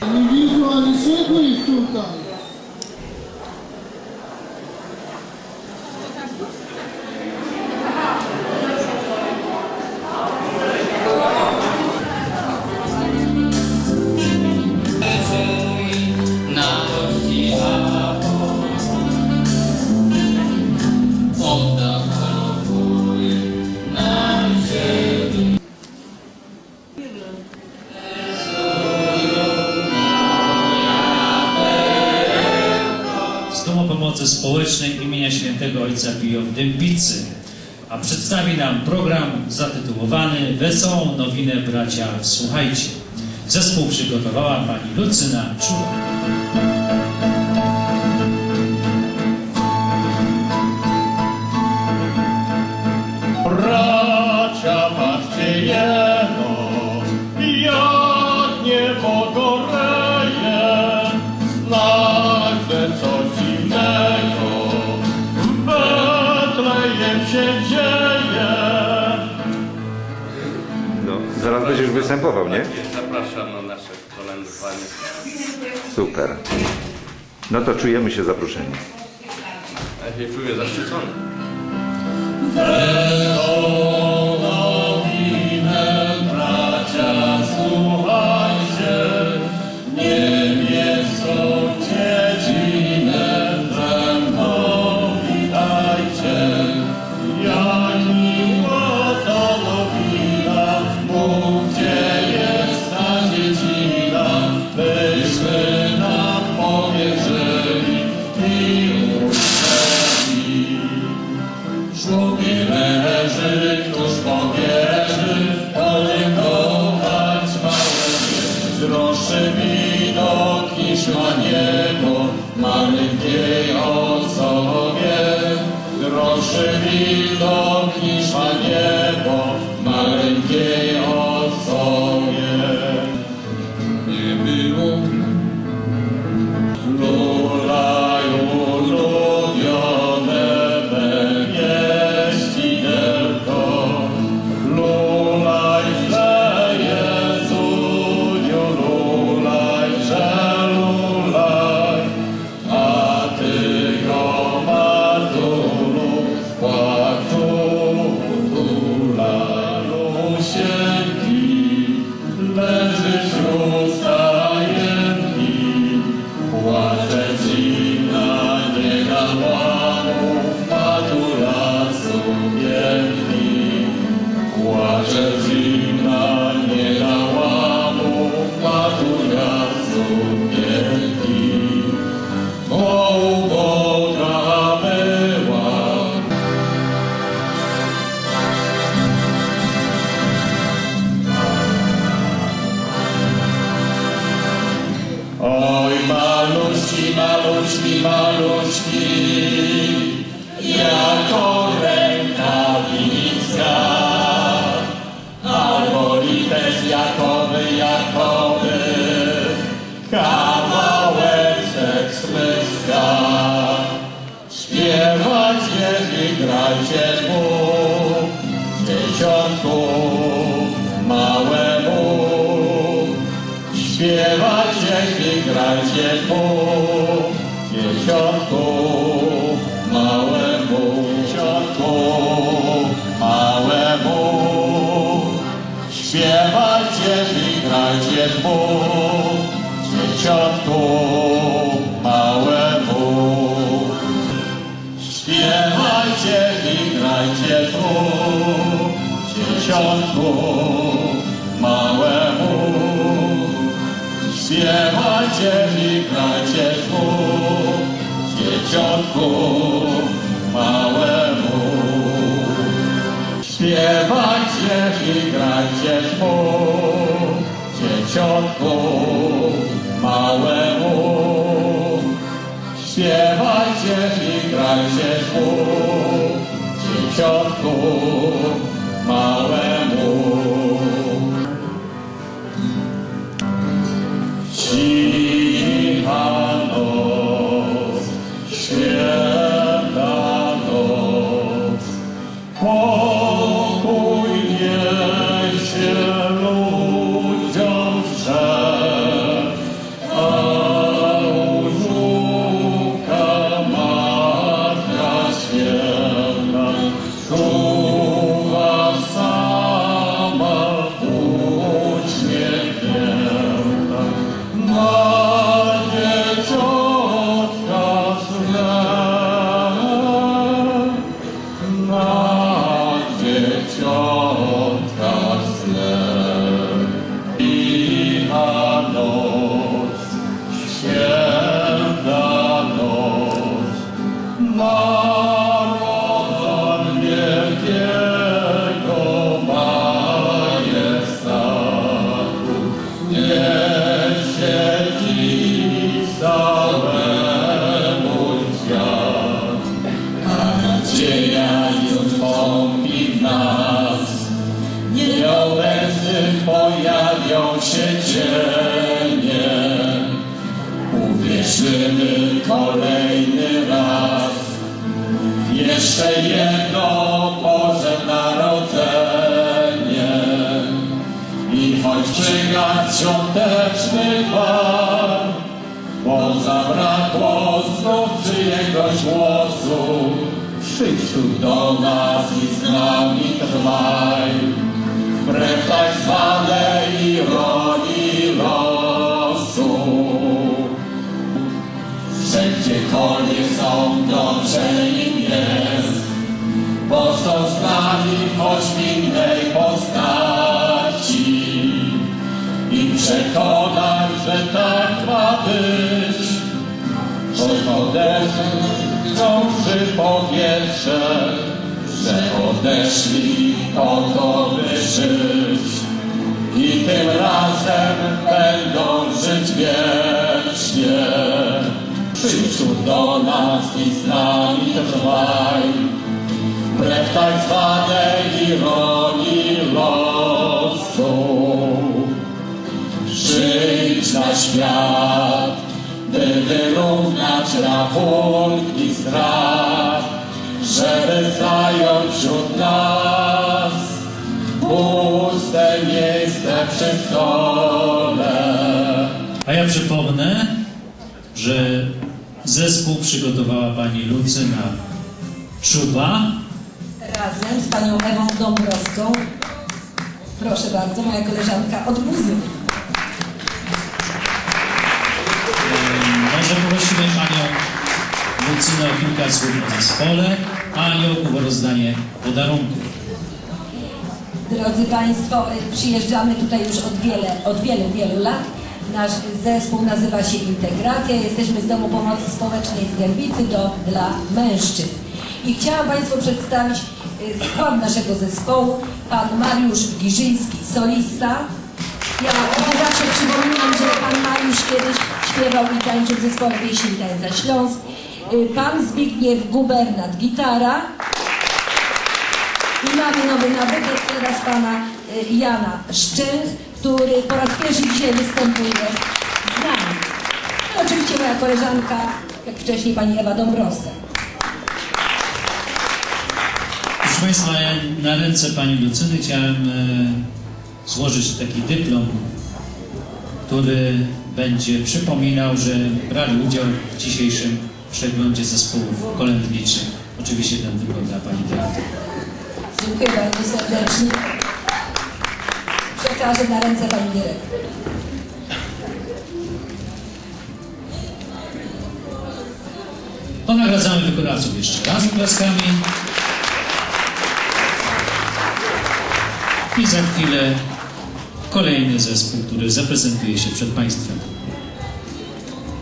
L'individuo di secoli il tutto. Ojca Pio w Dębicy, a przedstawi nam program zatytułowany Wesołą nowinę bracia słuchajcie. Zespół przygotowała pani Lucyna Czula. Będziesz występował, nie? Zapraszam na nasze kolędowanie. Super. No to czujemy się zaproszeni. Ja się czuję zaszczycony. was. Grajcie mu, dzieciątku małemu, dzieciątku małemu. Śpiewać jeśli grajcie mu, dzieciątku małemu. Śpiewajcie i grajcie tu, dzieciątku Śpiewajcie i grajcie tu, dzieciątku małemu. Śpiewajcie i grajcie tu, dzieciątku małemu. Śpiewajcie i grajcie tu, dzieciątku małemu. Uwierzymy kolejny raz, jeszcze jedno Boże Narodzenie. I choć przygad świąteczny war, bo zabrakło znów czyjegoś głosu, przyjdź tu do nas i z nami trwaj, wbrew tak zwanej ironii losu. Gdziekolwiek są, dobrze im jest, są z nami choć w innej postaci. I przekonać, że tak ma być, choć odeszli przy powietrze, że odeszli po to, by żyć. I tym razem będą nas i z nami trwaj, wbrew tak zwanej ironii losu. Przyjdź na świat, by wyrównać rachunki strat, żeby zająć wśród nas puste miejsce przy stole. A ja przypomnę, że zespół przygotowała pani Lucyna Czuba. razem z panią Ewą Dąbrowską. Proszę bardzo, moja koleżanka od muzyki. Może poprosimy panią Lucynę o kilka słów o zespole, a aniołków o rozdanie podarunków. Drodzy Państwo, y, przyjeżdżamy tutaj już od, wiele, od wielu, wielu lat. Nasz zespół nazywa się Integracja. Jesteśmy z Domu Pomocy Społecznej z Gębicy do, dla mężczyzn. I chciałam Państwu przedstawić y, skład naszego zespołu. Pan Mariusz Giżyński, solista. Ja zawsze przypominam, że Pan Mariusz kiedyś śpiewał i tańczył w zespole Tańca Śląsk. Y, Pan Zbigniew Gubernat, gitara. I mamy nowy nabytek teraz pana y, Jana Szczęch, który po raz pierwszy dzisiaj występuje z nami. I oczywiście moja koleżanka, jak wcześniej pani Ewa Dąbrowska. Proszę Państwa, ja na ręce pani Lucyny chciałem e, złożyć taki dyplom, który będzie przypominał, że brali udział w dzisiejszym przeglądzie zespołów kolędniczych. Oczywiście ten tylko dla pani dyrektor. Dziękuję bardzo serdecznie. Przekażę na ręce pani dyrektor. To nagradzamy wykonawców jeszcze raz oklaskami. I za chwilę kolejny zespół, który zaprezentuje się przed Państwem.